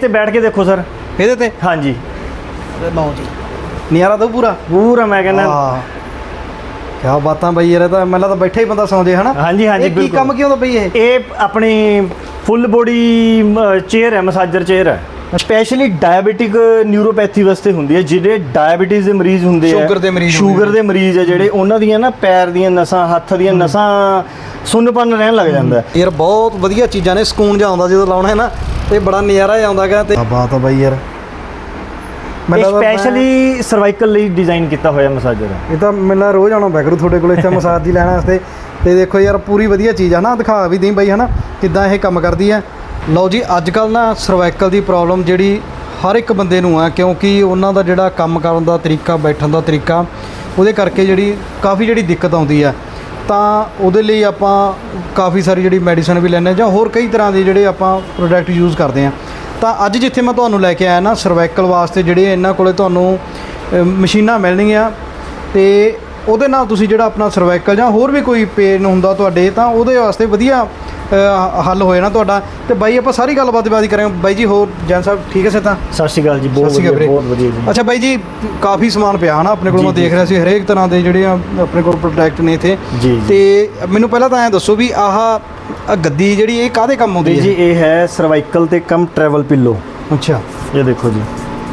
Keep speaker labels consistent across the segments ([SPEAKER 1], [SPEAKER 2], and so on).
[SPEAKER 1] ਤੇ ਬੈਠ ਕੇ ਦੇਖੋ ਸਰ।
[SPEAKER 2] ਇਹਦੇ ਤੇ?
[SPEAKER 1] ਹਾਂਜੀ।
[SPEAKER 2] ਲਓ ਜੀ। ਨਿਆਰਾ ਦੋ ਪੂਰਾ?
[SPEAKER 1] ਪੂਰਾ ਮੈਂ ਕਹਿੰਦਾ।
[SPEAKER 2] ਹਾਂ ਕੀ ਬਾਤਾਂ ਬਈ ਯਾਰ ਇਹ ਤਾਂ ਮੈਨੂੰ ਤਾਂ ਬੈਠਾ ਹੀ ਬੰਦਾ ਸੌਂ ਜੇ ਹਨਾ?
[SPEAKER 1] ਹਾਂਜੀ, ਹਾਂਜੀ,
[SPEAKER 2] ਇਹ ਕੀ
[SPEAKER 1] ਬਿਲਕੁਲ।
[SPEAKER 2] ਕੰਮ ਕਿਉਂ ਦਾ ਬਈ ਇਹ?
[SPEAKER 1] ਇਹ ਆਪਣੀ ਫੁੱਲ ਬੋਡੀ ਚੇਅਰ ਹੈ ਮਸਾਜਰ ਚੇਅਰ ਹੈ। ਸਪੈਸ਼ਲੀ ਡਾਇਬੀਟਿਕ ਨਿਊਰੋਪੈਥੀ ਵਾਸਤੇ ਹੁੰਦੀ ਹੈ ਜਿਹੜੇ ਡਾਇਬੀਟੀਜ਼ ਦੇ ਮਰੀਜ਼ ਹੁੰਦੇ ਆ।
[SPEAKER 2] ਸ਼ੂਗਰ ਦੇ ਮਰੀਜ਼
[SPEAKER 1] ਸ਼ੂਗਰ ਦੇ ਮਰੀਜ਼ ਹੈ ਜਿਹੜੇ ਉਹਨਾਂ ਦੀਆਂ ਨਾ ਪੈਰ ਦੀਆਂ ਨਸਾਂ ਹੱਥ ਦੀਆਂ ਨਸਾਂ ਸੁੰਨਪਨ ਰਹਿਣ ਲੱਗ ਜਾਂਦਾ। ਹੈ।
[SPEAKER 2] ਯਾਰ ਬਹੁਤ ਵਧੀਆ ਚੀਜ਼ਾਂ ਨੇ ਸਕੂਨ ਜਿਹਾ ਆਉਂਦਾ ਜਦੋਂ ਲਾਉਣਾ ਹੈ ਨਾ। ਤੇ ਬੜਾ ਨਜ਼ਾਰਾ ਆਉਂਦਾਗਾ ਤੇ ਬਾਤ ਆ ਬਈ ਯਾਰ।
[SPEAKER 1] ਇਹ
[SPEAKER 2] ਲੱਗਦਾ ਮੈਂ-
[SPEAKER 1] ਸਪੈਸ਼ਲੀ ਸਰਵਾਈਕਲ ਲਈ ਡਿਜ਼ਾਈਨ ਕੀਤਾ ਹੋਇਆ ਮਸਾਜਰ ਹੈ
[SPEAKER 2] ਇਹ ਤਾਂ ਮੈਨੂੰ ਰੋਜ਼ ਆਉਣਾ ਬੈਕਰੂ ਤੁਹਾਡੇ ਕੋਲ ਇੱਥੇ ਮਸਾਜ ਦੀ ਲੈਣ ਵਾਸਤੇ। ਤੇ ਦੇਖੋ ਯਾਰ ਪੂਰੀ ਵਧੀਆ ਚੀਜ਼ ਆ ਨਾ ਦਿਖਾ ਵੀ ਦੇਈ ਬਈ ਹਨਾ? ਕਿੱਦਾਂ ਇਹ ਕੰਮ ਕਰਦੀ ਹੈ। ਲਓ ਜੀ ਅੱਜ ਕੱਲ ਨਾ ਸਰਵਾਈਕਲ ਦੀ ਪ੍ਰੋਬਲਮ ਜਿਹੜੀ ਹਰ ਇੱਕ ਬੰਦੇ ਨੂੰ ਆ ਕਿਉਂਕਿ ਉਹਨਾਂ ਦਾ ਜਿਹੜਾ ਕੰਮ ਕਰਨ ਦਾ ਤਰੀਕਾ ਬੈਠਣ ਦਾ ਤਰੀਕਾ ਉਹਦੇ ਕਰਕੇ ਜਿਹੜੀ ਕਾਫੀ ਜਿਹੜੀ ਦਿੱਕਤ ਆਉਂਦੀ ਆ। ਤਾਂ ਉਹਦੇ ਲਈ ਆਪਾਂ ਕਾਫੀ ਸਾਰੀ ਜਿਹੜੀ ਮੈਡੀਸਨ ਵੀ ਲੈਂਦੇ ਹਾਂ ਜਾਂ ਹੋਰ ਕਈ ਤਰ੍ਹਾਂ ਦੇ ਜਿਹੜੇ ਆਪਾਂ ਪ੍ਰੋਡਕਟ ਯੂਜ਼ ਕਰਦੇ ਆ ਤਾਂ ਅੱਜ ਜਿੱਥੇ ਮੈਂ ਤੁਹਾਨੂੰ ਲੈ ਕੇ ਆਇਆ ਨਾ ਸਰਵਾਈਕਲ ਵਾਸਤੇ ਜਿਹੜੇ ਇਹਨਾਂ ਕੋਲੇ ਤੁਹਾਨੂੰ ਮਸ਼ੀਨਾਂ ਮਿਲਣਗੀਆਂ ਤੇ ਉਹਦੇ ਨਾਲ ਤੁਸੀਂ ਜਿਹੜਾ ਆਪਣਾ ਸਰਵਾਈਕਲ ਜਾਂ ਹੋਰ ਵੀ ਕੋਈ ਪੇਨ ਹੁੰਦਾ ਤੁਹਾਡੇ, ਤਾਂ ਉਹਦੇ ਵਾਸਤੇ ਵਧੀਆ ਹੱਲ ਹੋ ਜਾਣਾ ਤੁਹਾਡਾ। ਤੇ ਬਾਈ ਆਪਾਂ ਸਾਰੀ ਗੱਲਬਾਤ ਬਾਤ ਕਰਾਂਗੇ। ਬਾਈ ਜੀ ਹੋਰ ਜੈਨ ਸਾਹਿਬ ਠੀਕ ਹੈ ਸੇ ਤਾਂ
[SPEAKER 1] ਸਤਿ ਸ਼੍ਰੀ ਅਕਾਲ ਜੀ ਬਹੁਤ ਵਧੀਆ। ਬਹੁਤ ਵਧੀਆ ਜੀ।
[SPEAKER 2] ਅੱਛਾ ਬਾਈ ਜੀ ਕਾਫੀ ਸਮਾਨ ਪਿਆ ਹਨਾ ਆਪਣੇ ਕੋਲ। ਮੈਂ। ਦੇਖ ਰਿਹਾ ਸੀ ਹਰੇਕ ਤਰ੍ਹਾਂ ਦੇ ਜਿਹੜੇ ਆਪਣੇ ਕੋਲ ਪ੍ਰੋਡਕਟ ਨੇ ਇੱਥੇ। ਤੇ ਮੈਨੂੰ ਪਹਿਲਾਂ ਤਾਂ ਐਂ ਦੱਸੋ ਵੀ ਆਹ ਗੱਦੀ ਜਿਹੜੀ ਇਹ ਕਾਹਦੇ ਕੰਮ ਆਉਂਦੀ ਹੈ
[SPEAKER 1] ਜੀ ਇਹ ਹੈ ਸਰਵਾਈਕਲ ਤੇ ਕਮ ਟਰੈਵਲ ਪਿੱਲੋ
[SPEAKER 2] ਅੱਛਾ।
[SPEAKER 1] ਇਹ ਦੇਖੋ ਜੀ।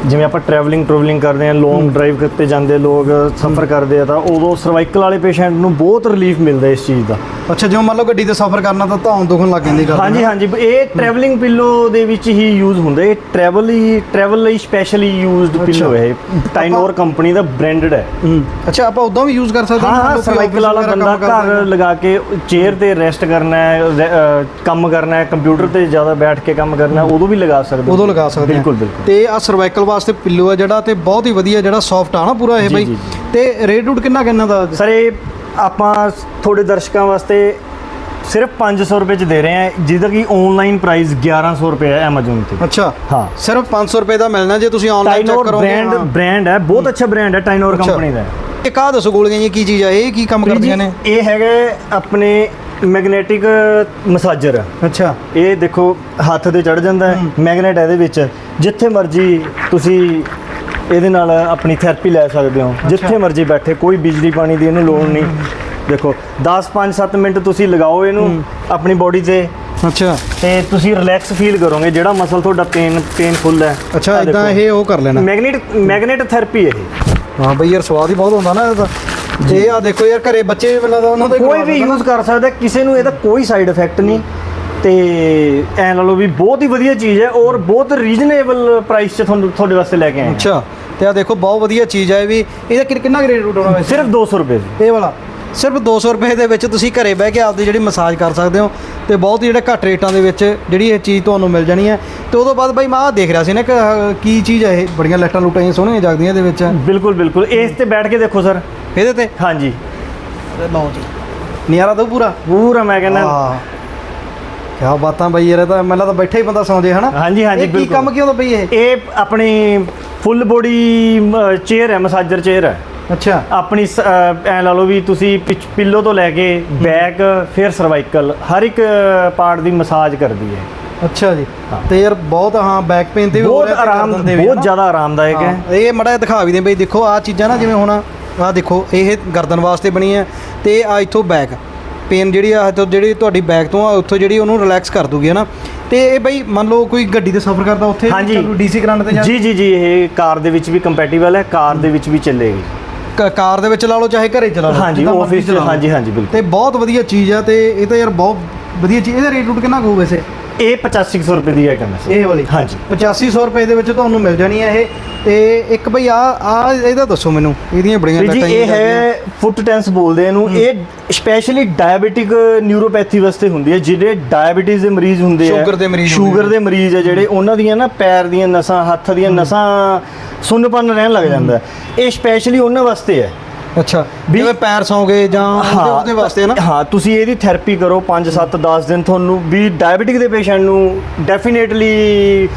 [SPEAKER 1] ਜਿਵੇਂ ਆਪਾਂ ਟਰੈਵਲਿੰਗ ਟਰੈਵਲਿੰਗ ਕਰਦੇ ਆ ਲੌਂਗ ਡਰਾਈਵ ਕਰਤੇ ਜਾਂਦੇ ਲੋਕ ਸਫ਼ਰ ਕਰਦੇ ਆ ਤਾਂ ਉਦੋਂ ਸਰਵਾਈਕਲ ਵਾਲੇ ਪੇਸ਼ੈਂਟ ਨੂੰ ਬਹੁਤ ਰਿਲੀਫ ਮਿਲਦਾ ਇਸ ਚੀਜ਼ ਦਾ।
[SPEAKER 2] ਅੱਛਾ ਜਿਵੇਂ ਮੰਨ ਲਓ ਗੱਡੀ ਤੇ ਸਫ਼ਰ ਕਰਨਾ ਤਾਂ ਧੌਣ ਦੁਖਣ ਲੱਗ ਜਾਂਦੀ ਗੱਲ
[SPEAKER 1] ਹਾਂਜੀ ਹਾਂਜੀ ਇਹ ਟਰੈਵਲਿੰਗ ਪਿੱਲੋ ਦੇ ਵਿੱਚ ਹੀ ਯੂਜ਼ ਹੁੰਦਾ। ਇਹ ਟਰੈਵਲ ਹੀ ਟਰੈਵਲ ਲਈ ਸਪੈਸ਼ਲੀ ਯੂਜ਼ਡ ਪਿੱਲੋ ਹੈ। ਟਾਈਨੋਰ ਕੰਪਨੀ ਦਾ ਬ੍ਰਾਂਡਡ ਹੈ।
[SPEAKER 2] ਅੱਛਾ ਆਪਾਂ ਉਦਾਂ ਵੀ ਯੂਜ਼ ਕਰ ਸਕਦੇ
[SPEAKER 1] ਹਾਂ? ਹਾਂ ਸਰਵਾਈਕਲ ਵਾਲਾ ਬੰਦਾ ਘਰ ਲਗਾ ਕੇ ਚੇਅਰ ਤੇ ਰੈਸਟ ਕਰਨਾ ਹੈ ਕੰਮ ਕਰਨਾ ਹੈ ਕੰਪਿਊਟਰ ਤੇ ਜ਼ਿਆਦਾ ਬੈਠ ਕੇ ਕੰਮ ਕਰਨਾ ਹੈ, ਉਦੋਂ ਵੀ ਲਗਾ ਸਕਦੇ ਹੋ।
[SPEAKER 2] ਉਦੋਂ ਲਗਾ ਸਕਦੇ
[SPEAKER 1] ਬਿਲਕੁਲ ਬਿਲਕੁਲ।
[SPEAKER 2] ਤੇ ਆ ਸਰਵਾਈਕਲ ਵਾਸਤੇ ਪਿੱਲੋ ਆ ਜਿਹੜਾ ਤੇ ਬਹੁਤ ਹੀ ਵਧੀਆ ਜਿਹੜਾ ਸੌਫਟ ਆ ਨਾ ਪੂਰਾ ਇਹ ਬਾਈ। ਤੇ ਰੇਟ ਰੂਟ ਕਿੰਨਾ ਕਿੰਨਾ ਦਾ
[SPEAKER 1] ਸਰ ਇਹ ਆਪਾਂ ਥੋੜੇ ਦਰਸ਼ਕਾਂ ਵਾਸਤੇ ਸਿਰਫ 500 ਰੁਪਏ ਚ ਦੇ ਰਹੇ ਹਾਂ ਜਿਹਦਾ ਕਿ ਆਨਲਾਈਨ ਪ੍ਰਾਈਸ 1100 ਰੁਪਏ ਹੈ Amazon ਤੇ।
[SPEAKER 2] ਅੱਛਾ।
[SPEAKER 1] ਹਾਂ।
[SPEAKER 2] ਸਿਰਫ 500 ਰੁਪਏ ਦਾ ਮਿਲਣਾ ਜੇ ਤੁਸੀਂ ਆਨਲਾਈਨ ਚੈੱਕ ਕਰੋਗੇ
[SPEAKER 1] ਬ੍ਰਾਂਡ। ਬ੍ਰਾਂਡ ਹੈ ਬਹੁਤ ਅੱਛਾ ਬ੍ਰਾਂਡ ਹੈ ਟਾਈਨੋਰ। ਕੰਪਨੀ ਦਾ।
[SPEAKER 2] ਇਹ ਕਾਹ ਦੱਸੋ ਗੋਲੀਆਂ ਜੀ ਕੀ ਚੀਜ਼ ਆ ਇਹ ਕੀ ਕੰਮ ਕਰਦੀਆਂ ਨੇ?
[SPEAKER 1] ਇਹ ਹੈਗੇ ਆਪਣੇ ਮੈਗਨੇਟਿਕ ਮਸਾਜਰ।
[SPEAKER 2] ਅੱਛਾ।
[SPEAKER 1] ਇਹ ਦੇਖੋ ਹੱਥ ਤੇ ਚੜ ਜਾਂਦਾ ਹੈ ਮੈਗਨੇਟ ਇਹਦੇ ਵਿੱਚ। ਜਿੱਥੇ ਮਰਜ਼ੀ ਤੁਸੀਂ ਇਹਦੇ ਨਾਲ ਆਪਣੀ ਥੈਰੇਪੀ ਲੈ ਸਕਦੇ ਹੋ। ਜਿੱਥੇ ਮਰਜ਼ੀ ਬੈਠੇ ਕੋਈ ਬਿਜਲੀ ਪਾਣੀ ਦੀ ਇਹਨੂੰ ਲੋੜ ਨਹੀਂ। ਦੇਖੋ 10 5 7 ਮਿੰਟ ਤੁਸੀਂ ਲਗਾਓ ਇਹਨੂੰ ਆਪਣੀ ਬੋਡੀ ਤੇ।
[SPEAKER 2] ਅੱਛਾ।
[SPEAKER 1] ਤੇ ਤੁਸੀਂ ਰਿਲੈਕਸ ਫੀਲ ਕਰੋਗੇ ਜਿਹੜਾ ਮਸਲ ਤੁਹਾਡਾ ਪੇਨ ਪੇਨਫੁਲ ਹੈ।
[SPEAKER 2] ਅੱਛਾ ਇਦਾਂ। ਇਹ ਉਹ ਕਰ ਲੈਣਾ।
[SPEAKER 1] ਮੈਗਨੇਟ ਮੈਗਨੇਟ ਥੈਰੇਪੀ ਇਹ।
[SPEAKER 2] ਹਾਂ ਬਈ ਯਾਰ ਸਵਾਦ ਹੀ ਬਹੁਤ ਹੁੰਦਾ ਨਾ ਇਹਦਾ ਜੇ ਆ ਦੇਖੋ ਯਾਰ ਘਰੇ ਬੱਚੇ ਵੀ ਮਿਲਦਾ ਉਹਨਾਂ ਦਾ ਹੀ
[SPEAKER 1] ਕੋਈ ਵੀ। ਯੂਜ਼ ਕਰ ਸਕਦਾ ਕਿਸੇ ਨੂੰ ਇਹਦਾ ਕੋਈ ਸਾਈਡ ਇਫੈਕਟ ਨਹੀਂ। ਤੇ ਐ ਲਾ ਲਓ ਵੀ ਬਹੁਤ ਹੀ ਵਧੀਆ ਚੀਜ਼ ਹੈ ਔਰ ਬਹੁਤ ਰੀਜ਼ਨੇਬਲ ਪ੍ਰਾਈਸ 'ਚ ਤੁਹਾਨੂੰ ਤੁਹਾਡੇ ਵਾਸਤੇ ਲੈ ਕੇ ਆਏ ਹਾਂ।
[SPEAKER 2] ਅੱਛਾ ਤੇ ਆ ਦੇਖੋ ਬਹੁਤ ਵਧੀਆ ਚੀਜ਼ ਇਹ ਵੀ। ਇਹਦਾ ਕਿ- ਕਿੰਨਾ ਗ੍ਰੇਡ ਰੂਟ ਹੋਣਾ ਵੈਸੇ?
[SPEAKER 1] ਸਿਰਫ 200 ਰੁਪਏ ਦੀ
[SPEAKER 2] ਇਹ ਵਾਲਾ। ਸਿਰਫ 200 ਰੁਪਏ ਦੇ ਵਿੱਚ ਤੁਸੀਂ ਘਰੇ ਬਹਿ ਕੇ ਆਪਦੀ ਜਿਹੜੀ ਮਸਾਜ ਕਰ ਸਕਦੇ ਹੋ ਤੇ ਬਹੁਤ ਹੀ ਜਿਹੜੇ ਘੱਟ ਰੇਟਾਂ ਦੇ ਵਿੱਚ ਜਿਹੜੀ ਇਹ ਚੀਜ਼ ਤੁਹਾਨੂੰ ਮਿਲ ਜਾਣੀ ਹੈ। ਤੇ ਉਦੋਂ ਬਾਅਦ ਬਾਈ ਮੈਂ ਆਹ ਦੇਖ ਰਿਹਾ ਸੀ ਨਾ ਕਿ ਆਹ ਕੀ ਚੀਜ਼ ਹੈ ਇਹ? ਬੜੀਆਂ ਲੈਟਾਂ ਲੂਟਾਂ ਜਿਹੀਆਂ ਸੋਹਣੀਆਂ ਜਗਦੀਆਂ ਇਹਦੇ ਵਿੱਚ।
[SPEAKER 1] ਬਿਲਕੁਲ ਬਿਲਕੁਲ। ਇਸ ਤੇ ਬੈਠ ਕੇ ਦੇਖੋ ਸਰ।
[SPEAKER 2] ਇਹਦੇ ਤੇ?
[SPEAKER 1] ਹਾਂਜੀ।
[SPEAKER 2] ਲਓ ਜੀ ਨਿਆਰਾ ਦੋ ਪੂਰਾ?
[SPEAKER 1] ਪੂਰਾ ਮੈਂ ਕਹਿੰਦਾ।
[SPEAKER 2] ਹਾਂ ਕੀ ਬਾਤਾਂ ਬਈ ਯਾਰ ਇਹ ਤਾਂ ਮੈਨੂੰ ਤਾਂ ਬੈਠਾ ਹੀ ਬੰਦਾ ਸੌਂ ਜੇ ਹਨਾ?
[SPEAKER 1] ਹਾਂਜੀ, ਹਾਂਜੀ,
[SPEAKER 2] ਇਹ ਕੀ
[SPEAKER 1] ਬਿਲਕੁਲ।
[SPEAKER 2] ਕੰਮ ਕਿਉਂ ਦਾ ਬਈ ਇਹ?
[SPEAKER 1] ਇਹ ਆਪਣੀ ਫੁੱਲ ਬੋਡੀ ਚੇਅਰ ਹੈ ਮਸਾਜਰ ਚੇਅਰ ਹੈ।
[SPEAKER 2] ਅੱਛਾ।
[SPEAKER 1] ਆਪਣੀ ਸ- ਅ, ਐਂ ਲਾ ਲਓ ਵੀ ਤੁਸੀਂ ਪਿੱਲੋ ਤੋਂ ਲੈ ਕੇ ਬੈਕ ਫਿਰ ਸਰਵਾਈਕਲ ਹਰ ਇੱਕ ਪਾਰਟ ਦੀ ਮਸਾਜ ਕਰਦੀ ਹੈ।
[SPEAKER 2] ਅੱਛਾ ਜੀ। ਤੇ ਯਾਰ ਬਹੁਤ ਹਾਂ ਬੈਕ ਪੇਨ ਤੇ ਵੀ ਹੋ
[SPEAKER 1] ਬਹੁਤ
[SPEAKER 2] ਰਿਹਾ ਤੇ
[SPEAKER 1] ਆਰਾਮ
[SPEAKER 2] ਗਰਦਨ ਤੇ ਵੀ,
[SPEAKER 1] ਬਹੁਤ
[SPEAKER 2] ਹਨਾ?
[SPEAKER 1] ਜ਼ਿਆਦਾ ਆਰਾਮਦਾਇਕ ਹੈ।
[SPEAKER 2] ਹਾਂ, ਇਹ ਮੜਾ ਦਿਖਾ ਵੀ ਦੇ ਬਈ ਦੇਖੋ ਆ ਚੀਜ਼ਾਂ ਨਾ ਜਿਵੇਂ ਹੁਣ ਆ ਦੇਖੋ ਇਹ ਗਰਦਨ ਵਾਸਤੇ ਬਣੀ ਹੈ ਤੇ ਆ ਇੱਥੋਂ ਬੈਕ ਪੇਨ ਜਿਹੜੀ ਆ ਤੋਂ ਜਿਹੜੀ ਤੁਹਾਡੀ ਬੈਕ ਤੋਂ ਆ ਉੱਥੋਂ ਜਿਹੜੀ ਉਹਨੂੰ ਰਿਲੈਕਸ ਕਰ ਦੂਗੀ ਹਨਾ? ਤੇ ਇਹ ਬਈ ਮੰਨ ਲਓ ਕੋਈ ਗੱਡੀ ਤੇ ਸਫ਼ਰ ਕਰਦਾ ਉੱਥੇ
[SPEAKER 1] ਹਾਂਜੀ।
[SPEAKER 2] ਡੀਸੀ ਕਰੰਟ ਤੇ ਜਾ
[SPEAKER 1] ਜੀ ਜੀ ਜੀ ਇਹ ਕਾਰ ਦੇ ਵਿੱਚ ਵੀ ਕੰਪੈਟੀਬਲ ਹੈ ਕਾਰ ਦੇ ਵਿੱਚ ਵੀ ਚੱਲੇਗੀ।
[SPEAKER 2] ਕਾਰ ਦੇ ਵਿੱਚ ਲਾ ਲਓ ਚਾਹੇ ਘਰੇ ਚਲਾ ਲਓ
[SPEAKER 1] ਹਾਂਜੀ ਆਫਿਸ
[SPEAKER 2] ਲਓ।
[SPEAKER 1] ਹਾਂਜੀ ਹਾਂਜੀ ਬਿਲਕੁਲ।
[SPEAKER 2] ਤੇ ਬਹੁਤ ਵਧੀਆ ਚੀਜ਼ ਆ ਤੇ ਇਹ ਤਾਂ ਯਾਰ ਬਹੁਤ ਵਧੀਆ ਚੀਜ਼ ਇਹਦਾ ਰੇਟ ਰੂਟ ਕਿੰਨਾ ਹੋਊ ਵੈਸੇ?
[SPEAKER 1] ਇਹ 8500 ਰੁਪਏ ਦੀ ਹੈ ਕਹਿੰਦਾ
[SPEAKER 2] ਇਹ ਵਾਲੀ?
[SPEAKER 1] ਹਾਂਜੀ।
[SPEAKER 2] 8500 ਰੁਪਏ ਦੇ ਵਿੱਚ ਤੁਹਾਨੂੰ ਮਿਲ ਜਾਣੀ ਹੈ ਇਹ। ਤੇ ਇੱਕ ਬਈ ਆ ਆ ਇਹਦਾ ਦੱਸੋ ਮੈਨੂੰ ਇਹਦੀਆਂ ਬੜੀਆਂ
[SPEAKER 1] ਜੀ
[SPEAKER 2] ਲੱਟਾਂ
[SPEAKER 1] ਇਹ ਹੈ ਫੁੱਟ ਟੈਂਸ ਬੋਲਦੇ ਇਹਨੂੰ। ਇਹ ਸਪੈਸ਼ਲੀ ਡਾਇਬੀਟਿਕ ਨਿਊਰੋਪੈਥੀ ਵਾਸਤੇ ਹੁੰਦੀ ਹੈ ਜਿਹੜੇ ਡਾਇਬੀਟੀਜ਼ ਦੇ ਮਰੀਜ਼ ਹੁੰਦੇ ਆ
[SPEAKER 2] ਸ਼ੂਗਰ ਦੇ ਮਰੀਜ਼
[SPEAKER 1] ਸ਼ੂਗਰ ਦੇ ਮਰੀਜ਼ ਆ ਜਿਹੜੇ ਉਹਨਾਂ ਦੀਆਂ ਨਾ ਪੈਰ ਦੀਆਂ ਨਸਾਂ ਹੱਥ ਦੀਆਂ ਨਸਾਂ ਸੁੰਨਪਨ ਰਹਿਣ ਲੱਗ ਜਾਂਦਾ। ਇਹ ਸਪੈਸ਼ਲੀ ਉਹਨਾਂ ਵਾਸਤੇ ਹੈ।
[SPEAKER 2] ਅੱਛਾ ਜਿਵੇਂ ਪੈਰ ਸੌਂਗੇ ਜਾਂ ਉਹਦੇ ਵਾਸਤੇ ਨਾ?
[SPEAKER 1] ਹਾਂ ਤੁਸੀਂ ਇਹਦੀ ਥੈਰੇਪੀ ਕਰੋ 5 7 10 ਦਿਨ ਤੁਹਾਨੂੰ। ਵੀ ਡਾਇਬੀਟਿਕ ਦੇ ਪੇਸ਼ੈਂਟ ਨੂੰ ਡੈਫੀਨੇਟਲੀ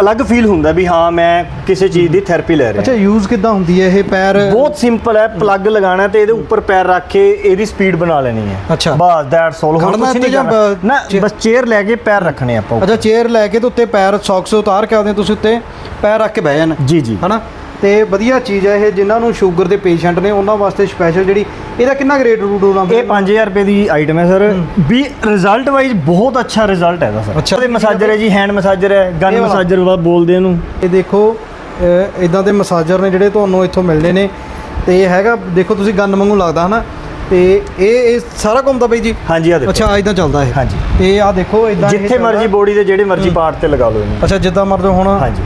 [SPEAKER 1] ਅਲੱਗ ਫੀਲ ਹੁੰਦਾ ਵੀ ਹਾਂ ਮੈਂ ਕਿਸੇ ਚੀਜ਼ ਦੀ ਥੈਰੇਪੀ ਲੈ ਰਿਹਾ।
[SPEAKER 2] ਅੱਛਾ ਯੂਜ਼ ਕਿੱਦਾਂ ਹੁੰਦੀ ਹੈ ਇਹ ਪੈਰ?
[SPEAKER 1] ਬਹੁਤ ਸਿੰਪਲ ਹੈ ਪਲੱਗ ਲਗਾਣਾ ਤੇ ਇਹਦੇ ਉੱਪਰ ਪੈਰ ਰੱਖ ਕੇ ਇਹਦੀ ਸਪੀਡ ਬਣਾ ਲੈਣੀ ਹੈ।
[SPEAKER 2] ਅੱਛਾ।
[SPEAKER 1] ਬਸ ਦੈਟਸ ਆਲ ਹੋਰ ਕੁਝ ਨਹੀਂ ਕਰਨਾ ਨਾ ਬਸ ਚੇਅਰ ਲੈ ਕੇ ਪੈਰ ਰੱਖਣੇ ਆਪਾਂ
[SPEAKER 2] ਅੱਛਾ ਚੇਅਰ ਲੈ ਕੇ ਤੇ ਉੱਤੇ ਪੈਰ ਸੌਕਸ ਉਤਾਰ ਕੇ ਆਉਂਦੇ ਤੁਸੀਂ ਉੱਤੇ ਪੈਰ ਰੱਖ ਕੇ ਬਹਿ ਜਾਣਾ।
[SPEAKER 1] ਜੀ ਜੀ।
[SPEAKER 2] ਹਨਾ? ਤੇ ਵਧੀਆ ਚੀਜ਼ ਹੈ ਇਹ ਜਿਨ੍ਹਾਂ ਨੂੰ ਸ਼ੂਗਰ ਦੇ ਪੇਸ਼ੈਂਟ ਨੇ ਉਹਨਾਂ ਵਾਸਤੇ ਸਪੈਸ਼ਲ ਜਿਹੜੀ ਇਹਦਾ ਕਿੰਨਾ ਗ੍ਰੇਡ ਰੂਟ ਹੋਣਾ
[SPEAKER 1] ਇਹ 5000 ਰੁਪਏ ਦੀ ਆਈਟਮ ਹੈ ਸਰ। ਵੀ ਰਿਜ਼ਲਟ ਵਾਈਜ਼ ਬਹੁਤ ਅੱਛਾ ਰਿਜ਼ਲਟ ਹੈ ਇਹਦਾ ਸਰ।
[SPEAKER 2] ਅੱਛਾ।
[SPEAKER 1] ਇਹਦੇ ਮਸਾਜਰ ਹੈ ਜੀ ਹੈਂਡ ਮਸਾਜਰ ਹੈ ਗਨ? ਮਸਾਜਰ ਬੋਲਦੇ ਇਹਨੂੰ।
[SPEAKER 2] ਇਹ ਦੇਖੋ ਇਦਾਂ ਦੇ ਮਸਾਜਰ ਨੇ ਜਿਹੜੇ ਤੁਹਾਨੂੰ ਇੱਥੋਂ ਮਿਲਦੇ ਨੇ। ਤੇ ਇਹ ਹੈਗਾ ਦੇਖੋ ਤੁਸੀਂ ਗੰਨ ਵਾਂਗੂ ਲੱਗਦਾ ਹਨਾ? ਤੇ ਇਹ ਇਹ ਸਾਰਾ ਘੁੰਮਦਾ ਬਈ ਜੀ?
[SPEAKER 1] ਹਾਂਜੀ ਆ ਦੇਖੋ।
[SPEAKER 2] ਅੱਛਾ ਇਦਾਂ ਚੱਲਦਾ ਇਹ।
[SPEAKER 1] ਹਾਂਜੀ।
[SPEAKER 2] ਤੇ ਆ ਦੇਖੋ ਇਦਾਂ
[SPEAKER 1] ਜਿੱਥੇ ਮਰਜ਼ੀ ਬੋਡੀ ਦੇ ਜਿਹੜੇ ਮਰਜ਼ੀ ਪਾਰਟ ਤੇ ਲਗਾ ਲਓ ਇਹਨੂੰ।
[SPEAKER 2] ਅੱਛਾ ਜਿੱਦਾਂ ਮਰਜ਼ੀ ਹੁਣ।
[SPEAKER 1] ਹਾਂਜੀ।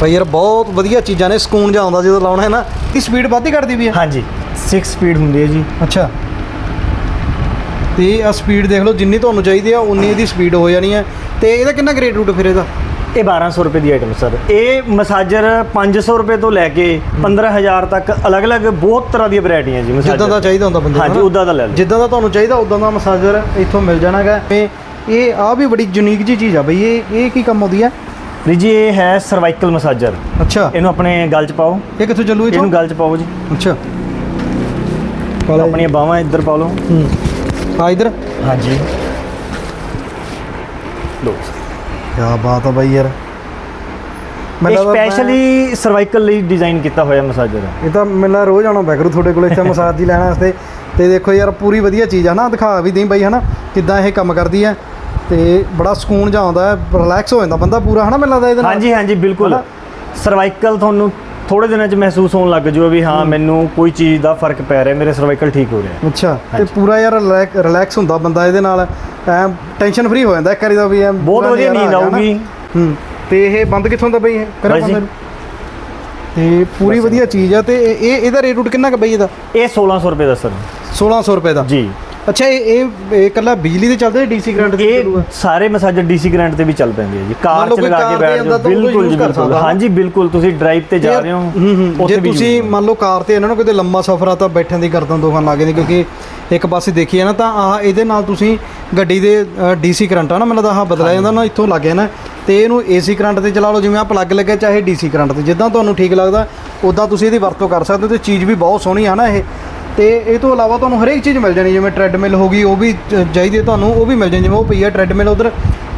[SPEAKER 2] ਭਾਈ ਯਾਰ ਬਹੁਤ ਵਧੀਆ ਚੀਜ਼ਾਂ ਨੇ ਸਕੂਨ ਜਿਹਾ ਆਉਂਦਾ ਜਦੋਂ ਲਾਉਣਾ ਹੈ ਨਾ ਇਹ ਸਪੀਡ ਵੱਧ ਹੀ ਘਟਦੀ ਵੀ ਹੈ।
[SPEAKER 1] ਹਾਂਜੀ 6 ਸਪੀਡ ਹੁੰਦੀ ਹੈ ਜੀ।
[SPEAKER 2] ਅੱਛਾ। ਤੇ ਆ ਸਪੀਡ ਦੇਖ ਲਓ ਜਿੰਨੀ ਤੁਹਾਨੂੰ ਚਾਹੀਦੀ ਆ ਉਨੀ ਇਹਦੀ ਸਪੀਡ ਹੋ ਜਾਣੀ ਹੈ। ਤੇ ਇਹਦਾ ਕਿੰਨਾ ਗ੍ਰੇਡ ਰੂਟ ਫਿਰ ਇਹਦਾ?
[SPEAKER 1] ਇਹ 1200 ਰੁਪਏ ਦੀ ਆਈਟਮ ਸਰ ਇਹ ਮਸਾਜਰ 500 ਰੁਪਏ ਤੋਂ ਲੈ ਕੇ 15000 ਤੱਕ ਅਲੱਗ-ਅਲੱਗ ਬਹੁਤ ਤਰ੍ਹਾਂ ਦੀਆਂ ਵੈਰਾਈਟੀਆਂ ਜੀ ਮਸਾਜਰ
[SPEAKER 2] ਜਿੱਦਾਂ ਦਾ ਚਾਹੀਦਾ ਹੁੰਦਾ ਬੰਦੇ ਨੂੰ
[SPEAKER 1] ਹਾਂਜੀ? ਉਦਾਂ ਦਾ ਲੈ ਲਓ।
[SPEAKER 2] ਜਿੱਦਾਂ ਦਾ ਤੁਹਾਨੂੰ ਚਾਹੀਦਾ ਉਦਾਂ ਦਾ ਮਸਾਜਰ ਇੱਥੋਂ ਮਿਲ ਜਾਣਾਗਾ। ਤੇ ਇਹ ਆ ਵੀ ਬੜੀ ਯੂਨੀਕ ਜੀ ਚੀਜ਼ ਆ ਬਈ ਇਹ ਇਹ ਕੀ ਕੰਮ ਆਉਂਦੀ ਆ
[SPEAKER 1] ਜੀ ਜੀ ਇਹ ਹੈ ਸਰਵਾਈਕਲ ਮਸਾਜਰ
[SPEAKER 2] ਅੱਛਾ।
[SPEAKER 1] ਇਹਨੂੰ ਆਪਣੇ ਗਲ 'ਚ ਪਾਓ।
[SPEAKER 2] ਇਹ ਕਿੱਥੋਂ ਚੱਲੂ
[SPEAKER 1] ਇਹਨੂੰ ਗਲ 'ਚ ਪਾਓ ਜੀ।
[SPEAKER 2] ਅੱਛਾ।
[SPEAKER 1] ਆਪਣੀਆਂ ਬਾਹਾਂ ਇੱਧਰ ਪਾ ਲਓ।
[SPEAKER 2] ਹੂੰ। ਆ ਇਧਰ?
[SPEAKER 1] ਹਾਂਜੀ। ਲੋ
[SPEAKER 2] ਕੀ ਬਾਤ ਆ ਬਾਈ ਯਾਰ।
[SPEAKER 1] ਇਹ ਸਪੈਸ਼ਲੀ ਸਰਵਾਈਕਲ ਲਈ ਡਿਜ਼ਾਈਨ ਕੀਤਾ ਹੋਇਆ ਮਸਾਜਰ ਹੈ
[SPEAKER 2] ਇਹ ਤਾਂ ਮੈਨੂੰ ਰੋਜ਼ ਆਉਣਾ ਬੈਕਰੂ ਤੁਹਾਡੇ ਕੋਲ ਇੱਥੇ ਮਸਾਜ ਦੀ ਲੈਣ ਵਾਸਤੇ। ਤੇ ਦੇਖੋ ਯਾਰ ਪੂਰੀ ਵਧੀਆ ਚੀਜ਼ ਆ ਨਾ ਦਿਖਾ ਵੀ ਦੇਈ ਬਾਈ ਹਨਾ ਕਿੱਦਾਂ ਇਹ ਕੰਮ ਕਰਦੀ ਹੈ ਤੇ ਬੜਾ ਸਕੂਨ ਜਿਹਾ ਆਉਂਦਾ ਹੈ ਰਿਲੈਕਸ ਹੋ ਜਾਂਦਾ ਬੰਦਾ ਪੂਰਾ ਹਨਾ ਮੈਨੂੰ ਲੱਗਦਾ ਇਹਦੇ ਨਾਲ
[SPEAKER 1] ਹਾਂਜੀ ਹਾਂਜੀ ਬਿਲਕੁਲ? ਸਰਵਾਈਕਲ ਤੁਹਾਨੂੰ ਥੋੜੇ ਦਿਨਾਂ 'ਚ ਮਹਿਸੂਸ ਹੋਣ ਲੱਗ ਜੂਗਾ ਵੀ ਹਾਂ ਮੈਨੂੰ ਕੋਈ ਚੀਜ਼ ਦਾ ਫ਼ਰਕ ਪੈ ਰਿਹਾ ਮੇਰੇ ਸਰਵਾਈਕਲ ਠੀਕ ਹੋ ਰਿਹਾ
[SPEAKER 2] ਅੱਛਾ ਤੇ। ਪੂਰਾ ਯਾਰ ਰਿਲੈਕਸ ਹੁੰਦਾ ਬੰਦਾ ਇਹਦੇ ਨਾਲ ਐ ਟੈਨਸ਼ਨ ਫ੍ਰੀ ਹੋ ਜਾਂਦਾ ਇੱਕ ਵਾਰੀ ਦਾ ਵੀ ਐਂ
[SPEAKER 1] ਬਹੁਤ ਵਧੀਆ ਨੀਂਦ। ਆਊਗੀ
[SPEAKER 2] ਹੂੰ ਤੇ ਇਹ ਬੰਦ ਕਿੱਥੋਂ ਦਾ ਬਈ ਇਹ ਕਰਾਂ। ਬੰਦ? ਤੇ ਪੂਰੀ। ਵਧੀਆ ਚੀਜ਼ ਆ ਤੇ ਇਹ ਇਹ- ਇਹਦਾ ਰੇਟ ਰੂਟ ਕਿੰਨਾ ਕੁ ਬਈ ਇਹਦਾ
[SPEAKER 1] ਇਹ 1600 ਰੁਪਏ ਦਾ ਸਰ
[SPEAKER 2] 1600 ਰੁਪਏ ਦਾ
[SPEAKER 1] ਜੀ
[SPEAKER 2] ਅੱਛਾ ਇਹ ਇਹ ਇਕੱਲਾ ਬਿਜਲੀ ਤੇ ਚੱਲਦਾ ਡੀਸੀ ਕਰੰਟ ਤੇ
[SPEAKER 1] ਇਹ
[SPEAKER 2] ਚੱਲੂਗਾ?
[SPEAKER 1] ਸਾਰੇ ਮਸਾਜਰ ਡੀਸੀ ਕਰੰਟ ਤੇ ਵੀ ਚੱਲ ਪੈਂਦੇ ਆ ਜੀ। ਕਾਰ
[SPEAKER 2] ਲਓ
[SPEAKER 1] 'ਚ
[SPEAKER 2] ਕੋਈ
[SPEAKER 1] ਲਗਾ
[SPEAKER 2] ਕਾਰ
[SPEAKER 1] ਕੇ ਬੈਠ ਜਾਓ
[SPEAKER 2] ਤਾਂ
[SPEAKER 1] ਬਿਲਕੁਲ
[SPEAKER 2] use
[SPEAKER 1] ਜੀ
[SPEAKER 2] ਕਰ
[SPEAKER 1] ਬਿਲਕੁਲ।
[SPEAKER 2] ਸਕਦਾ।
[SPEAKER 1] ਹਾਂਜੀ ਬਿਲਕੁਲ ਤੁਸੀਂ ਡਰਾਈਵ ਤੇ ਜਾ ਰਹੇ ਹੋ
[SPEAKER 2] ਹੂੰ ਹੂੰ।
[SPEAKER 1] ਉੱਥੇ ਵੀ
[SPEAKER 2] ਤੁਸੀਂ
[SPEAKER 1] use
[SPEAKER 2] ਮੰਨ ਲਓ ਕਾਰ ਤੇ ਇਹਨਾਂ ਨੂੰ ਕਿਤੇ ਲੰਮਾ ਸਫ਼ਰ ਆ ਤਾਂ ਬੈਠਣ ਦੀ ਗਰਦਨ ਦੁਖਣ ਲੱਗ ਜਾਂਦੀ ਕਿਉਂਕਿ ਇੱਕ ਪਾਸੇ ਦੇਖੀਏ ਨਾ ਤਾਂ ਆਹ ਇਹਦੇ ਨਾਲ ਤੁਸੀਂ ਗੱਡੀ ਦੇ ਡੀਸੀ ਕਰੰਟ ਆ ਨਾ ਮੈਨੂੰ ਆਹ ਬਦਲਿਆ ਜਾਂਦਾ ਨਾ ਇੱਥੋਂ ਲੱਗ ਨਾ ਤੇ ਇਹਨੂੰ ਏਸੀ ਕਰੰਟ ਤੇ ਚਲਾ ਲਓ ਜਿਵੇਂ ਆ ਪਲੱਗ ਲੱਗਿਆ ਚਾਹੇ ਡੀਸੀ ਕਰੰਟ ਤੇ। ਜਿੱਦਾਂ ਤੁਹਾਨੂੰ ਠੀਕ ਲੱਗਦਾ ਉਦਾਂ ਤੁਸੀਂ ਇਹਦੀ ਵਰਤੋਂ ਕਰ ਸਕਦੇ ਹੋ ਤੇ ਚੀਜ਼ ਵੀ ਬਹੁਤ ਸੋਹਣੀ ਆ ਨਾ ਇਹ। ਤੇ ਇਹ ਤੋਂ ਇਲਾਵਾ ਤੁਹਾਨੂੰ ਹਰੇਕ ਚੀਜ਼ ਮਿਲ ਜਾਣੀ ਜਿਵੇਂ ਟ੍ਰੈਡਮਿਲ ਹੋ ਗਈ ਉਹ ਵੀ ਚਾਹੀਦੀ ਹੈ ਤੁਹਾਨੂੰ ਉਹ ਵੀ ਮਿਲ ਜਾਣੀ ਜਿਵੇਂ ਉਹ ਪਈ ਹੈ ਟ੍ਰੈਡਮਿਲ ਉਧਰ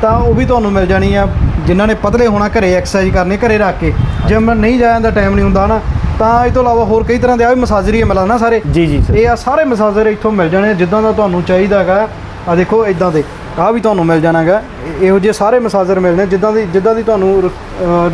[SPEAKER 2] ਤਾਂ ਉਹ ਵੀ ਤੁਹਾਨੂੰ ਮਿਲ ਜਾਣੀ ਆ ਜਿਨ੍ਹਾਂ ਨੇ ਪਤਲੇ ਹੋਣਾ ਘਰੇ ਐਕਸਰਸਾਈਜ਼ ਕਰਨੀ ਘਰੇ ਰੱਖ ਕੇ। ਜਿਮ ਨਹੀਂ ਜਾਣ ਦਾ ਟਾਈਮ ਨਹੀਂ ਹੁੰਦਾ ਨਾ ਤਾਂ ਇਹ ਤੋਂ ਇਲਾਵਾ ਹੋਰ ਕਈ ਤਰ੍ਹਾਂ ਦੇ ਆ ਵੀ ਮਸਾਜਰ ਹੀ ਮਿਲਦਾ ਨਾ ਸਾਰੇ।
[SPEAKER 1] ਜੀ ਜੀ ਸਰ।
[SPEAKER 2] ਇਹ ਆ ਸਾਰੇ ਮਸਾਜਰ ਇੱਥੋਂ ਮਿਲ ਜਾਣੇ ਆ, ਜਿੱਦਾਂ ਦਾ ਤੁਹਾਨੂੰ ਚਾਹੀਦਾ ਹੈਗਾ ਆ ਦੇਖੋ ਇਦਾਂ ਦੇ ਆ ਵੀ ਤੁਹਾਨੂੰ ਮਿਲ ਜਾਣਾਗਾ ਇਹੋ ਜਿਹੇ ਸਾਰੇ ਮਸਾਜਰ ਮਿਲਣੇ ਜਿੱਦਾਂ ਦੀ ਜਿੱਦਾਂ ਦੀ ਤੁਹਾਨੂੰ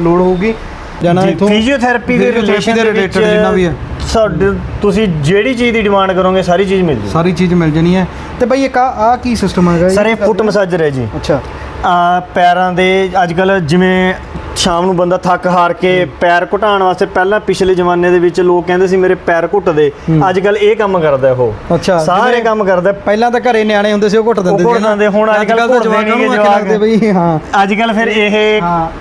[SPEAKER 2] ਲੋੜ ਹੋਊਗੀ ਜਾਣਾ ਇੱਥੋਂ।
[SPEAKER 1] ਫਿਜ਼ੀਓਥੈਰੇਪੀ ਦੇ ਰਿਲੇਸ਼ਨ
[SPEAKER 2] ਦੇ related ਜਿੰਨਾ ਵੀ ਹੈ।
[SPEAKER 1] ਸਾਡੇ ਤੁਸੀਂ ਜਿਹੜੀ ਚੀਜ਼ ਦੀ ਡਿਮਾਂਡ ਕਰੋਗੇ ਸਾਰੀ ਚੀਜ਼ ਮਿਲ ਜੂਗੀ
[SPEAKER 2] ਸਾਰੀ ਚੀਜ਼ ਮਿਲ ਜਾਣੀ ਹੈ। ਤੇ ਬਈ ਇੱਕ ਆ ਆ ਕੀ ਸਿਸਟਮ ਹੈਗਾ
[SPEAKER 1] ਸਰ ਇਹ ਫੁੱਟ ਮਸਾਜਰ ਹੈ ਜੀ।
[SPEAKER 2] ਅੱਛਾ।
[SPEAKER 1] ਆ ਪੈਰਾਂ ਦੇ ਅੱਜ ਕੱਲ ਜਿਵੇਂ ਸ਼ਾਮ ਨੂੰ ਬੰਦਾ ਥੱਕ ਹਾਰ ਕੇ ਪੈਰ ਘੁਟਾਉਣ ਵਾਸਤੇ ਪਹਿਲਾਂ ਪਿਛਲੇ ਜ਼ਮਾਨੇ ਦੇ ਵਿੱਚ ਲੋਕ ਕਹਿੰਦੇ ਸੀ ਮੇਰੇ ਪੈਰ ਘੁੱਟਦੇ। ਅੱਜ ਕੱਲ ਇਹ ਕੰਮ ਕਰਦਾ ਉਹ।
[SPEAKER 2] ਅੱਛਾ
[SPEAKER 1] ਸਾਰੇ ਕੰਮ ਕਰਦਾ।
[SPEAKER 2] ਪਹਿਲਾਂ ਤਾਂ ਘਰੇ ਨਿਆਣੇ ਹੁੰਦੇ ਸੀ ਉਹ ਘੁੱਟ ਦਿੰਦੇ ਸੀ ਨਾ।
[SPEAKER 1] ਦਿੰਦੇ, ਹੁਣ ਅੱਜ ਕੱਲ੍ਹ
[SPEAKER 2] ਤਾਂ
[SPEAKER 1] ਘੁੱਟਦੇ
[SPEAKER 2] ਜਵਾਕਾਂ ਨੂੰ
[SPEAKER 1] ਨੀ ਗੇ
[SPEAKER 2] ਆਖੇ
[SPEAKER 1] ਜਵਾਕ।
[SPEAKER 2] ਲੱਗਦੇ ਬਈ ਹਾਂ।
[SPEAKER 1] ਅੱਜ ਕੱਲ ਫਿਰ ਇਹ।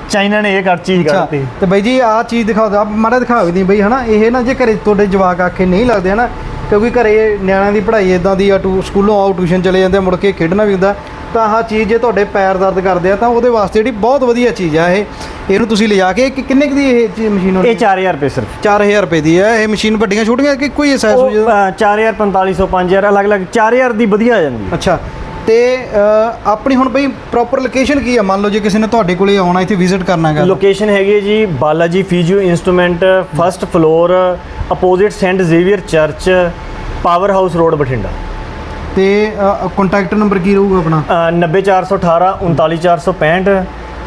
[SPEAKER 1] ਚਾਈਨਾ ਨੇ ਇਹ ਕਰ ਚੀਜ਼ ਕਰਤੀ।
[SPEAKER 2] ਤੇ ਬਾਈ ਜੀ ਆਹ ਚੀਜ਼ ਦਿਖਾਓ ਆਪ ਮਾੜਾ ਦਿਖਾ ਨਹੀਂ ਬਈ ਹਨਾ? ਇਹ ਨਾ ਜੇ ਘਰੇ ਤੁਹਾਡੇ ਜਵਾਕ ਆਖੇ ਨਹੀਂ ਲੱਗਦੇ ਹਨਾ? ਕਿਉਂਕਿ ਘਰੇ ਨਿਆਣਿਆਂ ਦੀ ਪੜ੍ਹਾਈ ਇਦਾਂ ਦੀ ਆ ਟੂ ਸਕੂਲੋਂ ਆਓ ਟਿਊਸ਼ਨ ਚਲੇ ਜਾਂਦੇ ਆ, ਮੁੜ ਕੇ ਖੇਡਣਾ ਵੀ ਹੁੰਦਾ। ਤਾਂ ਆਹ ਚੀਜ਼ ਜੇ ਤੁਹਾਡੇ ਪੈਰ ਦਰਦ ਕਰਦੇ ਆ ਤਾਂ ਉਹਦੇ ਵਾਸਤੇ ਜਿਹੜੀ ਬਹੁਤ ਵਧੀਆ ਚੀਜ਼ ਆ ਇਹ ਇਹਨੂੰ ਤੁਸੀਂ ਲਿਜਾ ਕੇ ਕਿ- ਕਿੰਨੇ ਕੁ ਦੀ ਇਹ ਚੀਜ਼ ਮਸ਼ੀਨ
[SPEAKER 1] ਇਹ 4000 ਰੁਪਏ ਸਿਰਫ।
[SPEAKER 2] 4000 ਰੁਪਏ ਦੀ ਹੈ। ਇਹ ਮਸ਼ੀਨ ਵੱਡੀਆਂ ਛੋਟੀਆਂ ਕਿ ਕੋਈ ਸਾਈਜ਼
[SPEAKER 1] ਉਹ,
[SPEAKER 2] ਹੋ
[SPEAKER 1] ਅ, 4000 4500 5000 ਅਲੱਗ-ਅਲੱਗ 4000 ਦੀ ਵਧੀਆ ਆ ਜਾਂਦੀ ਹੈ।
[SPEAKER 2] ਅੱਛਾ। ਤੇ ਅ, ਆਪਣੀ ਹੁਣ ਬਈ ਪ੍ਰੋਪਰ ਲੋਕੇਸ਼ਨ ਕੀ ਆ? ਮੰਨ ਲਓ ਜੇ ਕਿਸੇ ਨੇ ਤੁਹਾਡੇ ਕੋਲੇ ਆਉਣਾ ਇੱਥੇ ਵਿਜ਼ਿਟ ਕਰਨਾ ਹੈਗਾ
[SPEAKER 1] ਲੋਕੇਸ਼ਨ ਹੈਗੀ ਹੈ ਜੀ Balaji physio instrument first floor opposite Saint Xavier church power house road Bathinda.
[SPEAKER 2] ਤੇ ਕੰਟੈਕਟ ਨੰਬਰ ਕੀ ਰਹੂਗਾ ਆਪਣਾ?
[SPEAKER 1] ਅ, 90418 39465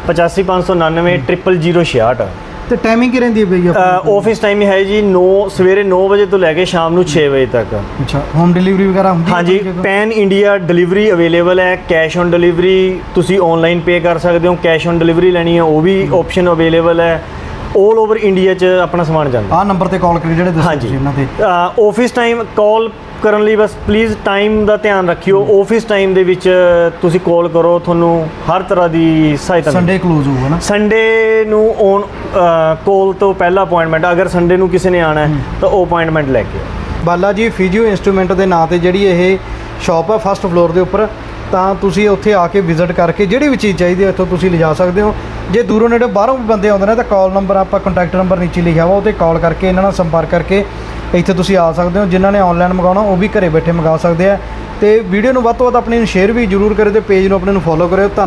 [SPEAKER 1] 85599 0066
[SPEAKER 2] ਤੇ ਟਾਈਮਿੰਗ ਕੀ ਰਹਿੰਦੀ ਹੈ ਬਈ ਆਪਣੀ?
[SPEAKER 1] ਆਫਿਸ ਟਾਈਮ ਹੈ ਜੀ 9 ਸਵੇਰੇ 9 ਵਜੇ ਤੋਂ ਲੈ ਕੇ ਸ਼ਾਮ ਨੂੰ 6 ਵਜੇ ਤੱਕ।
[SPEAKER 2] ਅੱਛਾ ਹੋਮ ਡਿਲੀਵਰੀ ਵਗੈਰਾ ਹੁੰਦੀ ਹੈ
[SPEAKER 1] ਹਾਂਜੀ? ਪੈਨ ਇੰਡੀਆ ਡਿਲੀਵਰੀ ਅਵੇਲੇਬਲ ਹੈ ਕੈਸ਼ ਔਨ ਡਿਲੀਵਰੀ ਤੁਸੀਂ ਆਨਲਾਈਨ ਪੇ ਕਰ ਸਕਦੇ ਹੋ ਕੈਸ਼ ਔਨ ਡਿਲੀਵਰੀ ਲੈਣੀ ਹੈ ਉਹ ਵੀ ਆਪਸ਼ਨ ਅਵੇਲੇਬਲ ਹੈ। 올 ਓਵਰ ਇੰਡੀਆ 'ਚ ਆਪਣਾ ਸਮਾਨ ਜਾਂਦਾ।
[SPEAKER 2] ਆਹ ਨੰਬਰ ਤੇ ਕਾਲ ਕਰੀ ਜਿਹੜੇ ਦੱਸੋ ਤੁਸੀਂ ਇਹਨਾਂ ਤੇ
[SPEAKER 1] ਆਫਿਸ ਟਾਈਮ ਕਾਲ ਕਰਨ ਲਈ ਬਸ ਪਲੀਜ਼ ਟਾਈਮ ਦਾ ਧਿਆਨ ਰੱਖਿਓ ਆਫਿਸ ਟਾਈਮ ਦੇ ਵਿੱਚ ਤੁਸੀਂ ਕਾਲ ਕਰੋ ਤੁਹਾਨੂੰ ਹਰ ਤਰ੍ਹਾਂ ਦੀ ਸਹਾਇਤਾ
[SPEAKER 2] ਸੰਡੇ ਕਲੋਜ਼ ਹੋਊਗਾ ਨਾ?
[SPEAKER 1] ਸੰਡੇ ਨੂੰ ਔਨ ਕਾਲ ਤੋਂ ਪਹਿਲਾਂ ਅਪਾਇੰਟਮੈਂਟ ਅਗਰ ਸੰਡੇ ਨੂੰ ਕਿਸੇ ਨੇ ਆਣਾ ਹੈ ਤਾਂ ਉਹ ਅਪਾਇੰਟਮੈਂਟ ਲੈ ਕੇ।
[SPEAKER 2] ਬਾਲਾ ਜੀ ਫਿਜ਼ੀਓ ਇਨਸਟਰੂਮੈਂਟ ਦੇ ਨਾਂ ਤੇ ਜਿਹੜੀ ਇਹ ਸ਼ਾਪ ਆ ਫਸਟ ਫਲੋਰ ਦੇ ਉੱਪਰ ਤਾਂ ਤੁਸੀਂ ਉੱਥੇ ਆ ਕੇ ਵਿਜ਼ਿਟ ਕਰਕੇ ਜਿਹੜੀ ਵੀ ਚੀਜ਼ ਚਾਹੀਦੀ ਹੈ ਇੱਥੋਂ ਤੁਸੀਂ ਲਿਜਾ ਸਕਦੇ ਹੋ। ਜੇ ਦੂਰੋਂ ਨੇੜੇ ਬਾਹਰੋਂ ਵੀ ਬੰਦੇ ਆਉਂਦੇ ਨੇ ਤਾਂ ਕਾਲ ਨੰਬਰ ਆਪਾਂ ਕੰਟੈਕਟ ਨੰਬਰ ਨੀਚੇ ਲਿਖਿਆ ਵਾ ਉਹ ਤੇ ਕਾਲ ਕਰਕੇ ਇਹਨਾਂ ਨਾਲ ਸੰਪਰਕ ਕਰਕੇ ਇੱਥੇ ਤੁਸੀਂ ਆ ਸਕਦੇ ਹੋ, ਜਿਨ੍ਹਾਂ ਨੇ ਆਨਲਾਈਨ ਮੰਗਾਉਣਾ ਉਹ ਵੀ ਘਰੇ ਬੈਠੇ ਮੰਗਾ ਸਕਦੇ ਆ। ਤੇ ਵੀਡੀਓ ਨੂੰ ਵੱਧ ਤੋਂ ਵੱਧ ਆਪਣੇ ਨੂੰ ਸ਼ੇਅਰ ਵੀ ਜਰੂਰ ਕਰਿਓ ਤੇ ਪੇਜ ਨੂੰ ਆਪਣੇ ਨੂੰ ਫੋਲੋ ਕਰਿਓ। ਧੰਨ